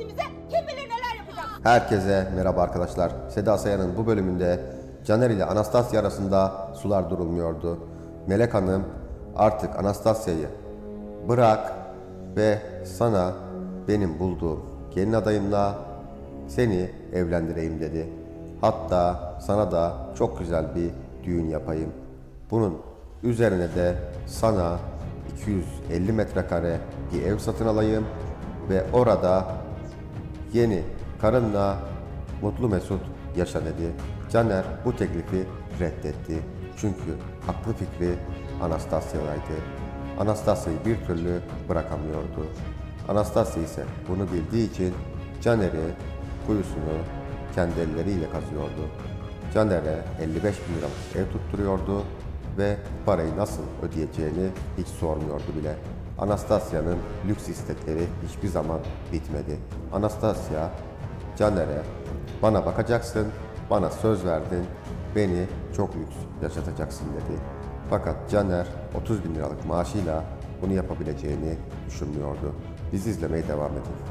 İçimize kim bilir neler yapacağız. Herkese merhaba arkadaşlar. Seda Sayan'ın bu bölümünde Caner ile Anastasya arasında sular durulmuyordu. Melek Hanım artık Anastasya'yı bırak ve sana benim bulduğum gelin adayımla seni evlendireyim dedi. Hatta sana da çok güzel bir düğün yapayım. Bunun üzerine de sana 250 metrekare bir ev satın alayım ve orada Yeni karınla mutlu mesut yaşa dedi. Caner bu teklifi reddetti. Çünkü aklı fikri Anastasya'daydı. Anastasya'yı bir türlü bırakamıyordu. Anastasya ise bunu bildiği için Caner'i kuyusunu kendi elleriyle kazıyordu. Caner'e 55 bin liralık ev tutturuyordu ve parayı nasıl ödeyeceğini hiç sormuyordu bile. Anastasya'nın lüks istekleri hiçbir zaman bitmedi. Anastasya, Caner'e bana bakacaksın, bana söz verdin, beni çok lüks yaşatacaksın dedi. Fakat Caner 30 bin liralık maaşıyla bunu yapabileceğini düşünmüyordu. Bizi izlemeye devam edin.